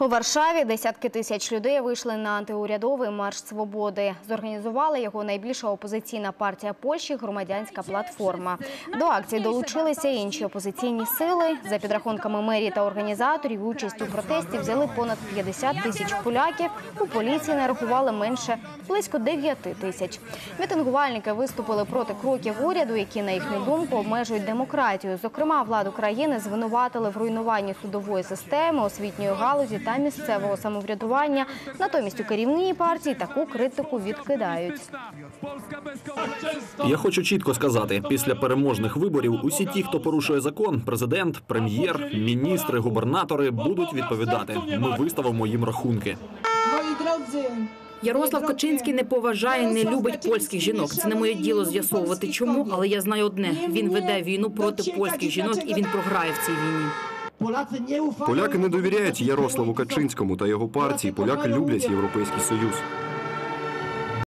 У Варшаві десятки тисяч людей вийшли на антиурядовий марш свободи. Зорганізувала його найбільша опозиційна партія Польщі громадянська платформа. До акції долучилися інші опозиційні сили. За підрахунками мерії та організаторів, участь у протесті взяли понад 50 тисяч поляків. У поліції нарахували менше близько 9 тисяч. Мітингувальники виступили проти кроків уряду, які на їхню думку обмежують демократію. Зокрема, владу країни звинуватили в руйнуванні судової системи, освітньої галузі та місцевого самоврядування. Натомість у керівній партії таку критику відкидають. Я хочу чітко сказати: після переможних виборів усі ті, хто порушує закон, президент, прем'єр, міністри, губернатори будуть відповідати. Ми виставимо їм рахунки. Ярослав Качинський не поважає, не любить польських жінок. Це не моє діло з'ясовувати, чому, але я знаю одне: він веде війну проти польських жінок і він програє в цій війні. Поляки не довіряють Ярославу Качинському та його партії. Поляки люблять європейський союз.